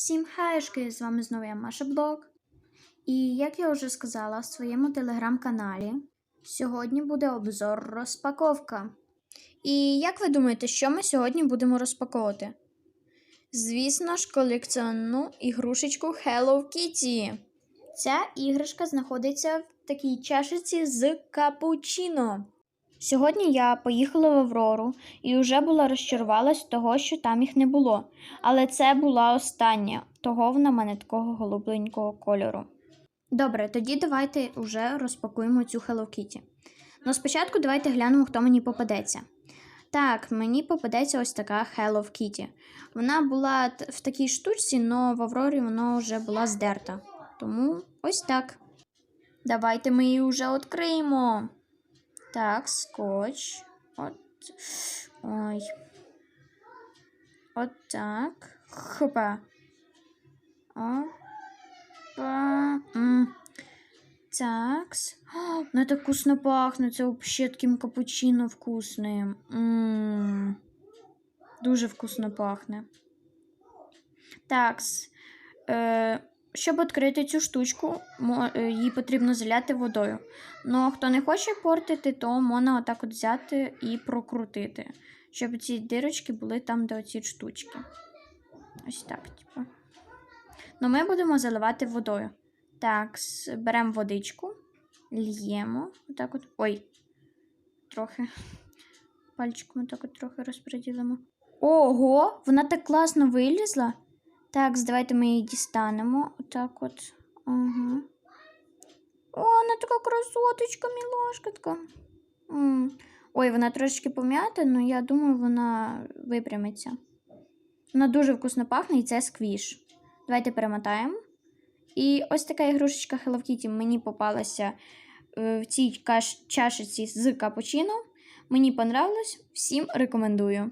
Всім хаєшки! З вами знову я Маша Блог. І як я вже сказала в своєму телеграм-каналі, сьогодні буде обзор розпаковка. І як ви думаєте, що ми сьогодні будемо розпаковувати? Звісно ж, колекціонну ігрушечку Hello Kitty. Ця іграшка знаходиться в такій чашиці з капучино. Сьогодні я поїхала в Аврору і вже була розчарувалась того, що там їх не було. Але це була остання, того вона мене такого голубленького кольору. Добре, тоді давайте вже розпакуємо цю Hello Kitty. Ну, спочатку давайте глянемо, хто мені попадеться. Так, мені попадеться ось така Hello Kitty. Вона була в такій штучці, але в Аврорі вона вже була здерта. Тому ось так. Давайте ми її вже відкриємо. Так, скотч. От. Ой. От так. Хопа. Опа. М. Такс. О, ну это вкусно пахнет. Це вообще таким капучино вкусним. М. Дуже вкусно пахне. Такс. Е, щоб відкрити цю штучку, е, її потрібно заляти водою. Ну, а хто не хоче портити, то можна отак от взяти і прокрутити, щоб ці дирочки були там, де оці штучки. Ось так, типу. Ну, ми будемо заливати водою. Так, беремо водичку, льємо. Отак от. Ой, трохи. Пальчиком отак от трохи розподілимо. Ого, вона так класно вилізла. Так, давайте ми її дістанемо. Отак от. Ага. О, вона така красоточка, мілашка така. Ой, вона трошечки пом'ята, але я думаю, вона випрямиться. Вона дуже вкусно пахне і це сквіш. Давайте перемотаємо. І ось така ігрушечка Hello Kitty мені попалася е, в цій чашиці з капучино. Мені понравилось, всім рекомендую.